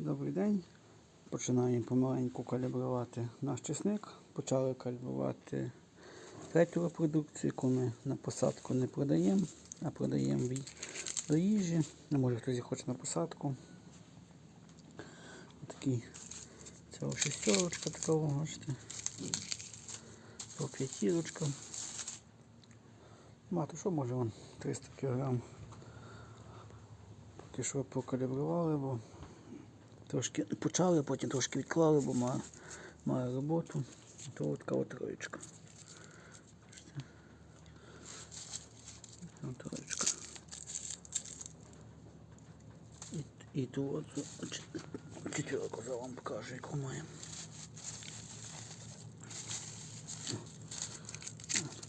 Добрий день. Починаємо помаленьку калібрувати наш чесник. Почали калібрувати третю репродукцію, яку ми на посадку не продаємо, а продаємо до їжі. Ну, може хтось хоче на посадку. Такий це шестерочка такого, бачите. По п'ятірочка. Мати, що може вон 300 кг. Поки що покалібрували, бо Трошки почали, потім трошки відклали, бо має, має роботу. То така от троєчка. Троєчка. І, і ту от чет- четвірку зараз вам покажу, яку маємо.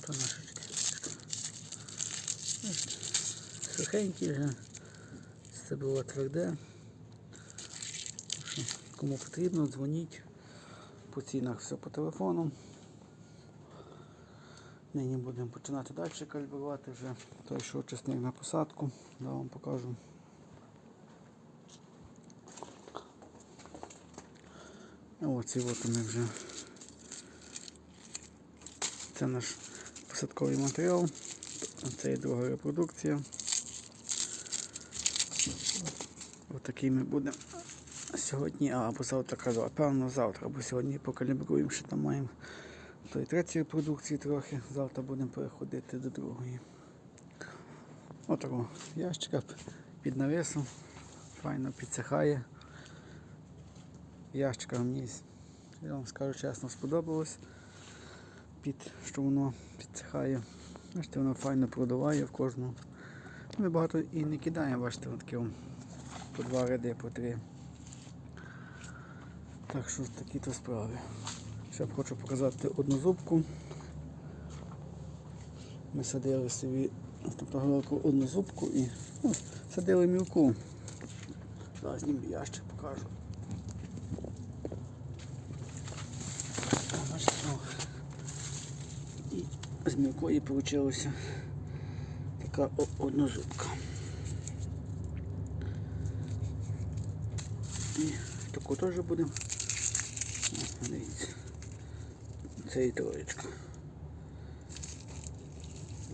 Тут наша четвірочка. Сухенькі вже. Це було тверде. Кому потрібно, дзвоніть. По цінах все по телефону. Нині будемо починати далі калібрувати вже той, що чесник на посадку. Я вам покажу. Оці от ми вже. Це наш посадковий матеріал. Це є друга репродукція. Отакий ми будемо сьогодні, а, або завтра казав, певно завтра, або сьогодні покалібруємо, що там маємо той третьої продукції трохи. Завтра будемо переходити до другої. Отакого ящика під навісом. Файно підсихає. Ящика мені, я вам скажу чесно, сподобалось. Під, що воно підсихає. Бачите, воно файно продуває в кожну. Ми багато і не кидаємо, бачите, такі по два ряди, по три. Так що такі то справи. Ще б хочу показати одну зубку. Ми садили собі тобто одну зубку і ну, садили мілку. Зараз зніму ящик покажу. О, бачите, о. І з мілкої вийшла така однозубка. І таку теж будемо. Дивіться. Це і троєчка.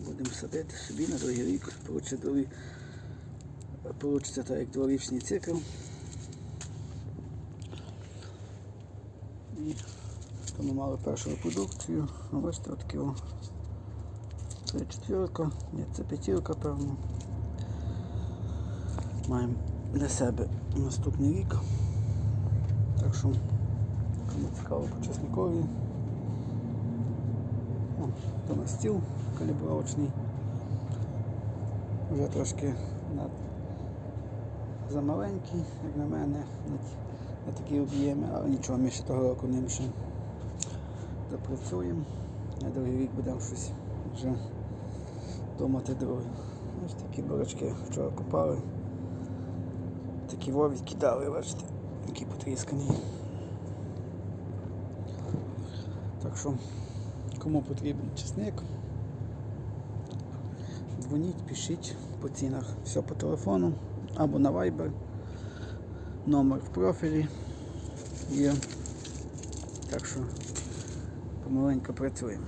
Будемо садити собі на другий рік. Получиться, так як дворічний цикл. І то мали першу репродукцію. Бачите, отакі о. Це четвірка, ні, це п'ятірка, певно. Маємо для себе наступний рік. Так що, кому цікаво по чесникові. То на стіл калібровочний. Вже трошки на, замаленький, як на мене, на, на такі об'єми, але нічого, ми ще того року ним ще допрацюємо. На другий рік будемо щось вже думати друге. Ось такі бурочки вчора купали. Такі вові кидали, бачите, які потріскані. Так що, кому потрібен чесник, дзвоніть, пишіть по цінах. Все по телефону або на Viber. Номер в профілі є. Так що помаленько працюємо.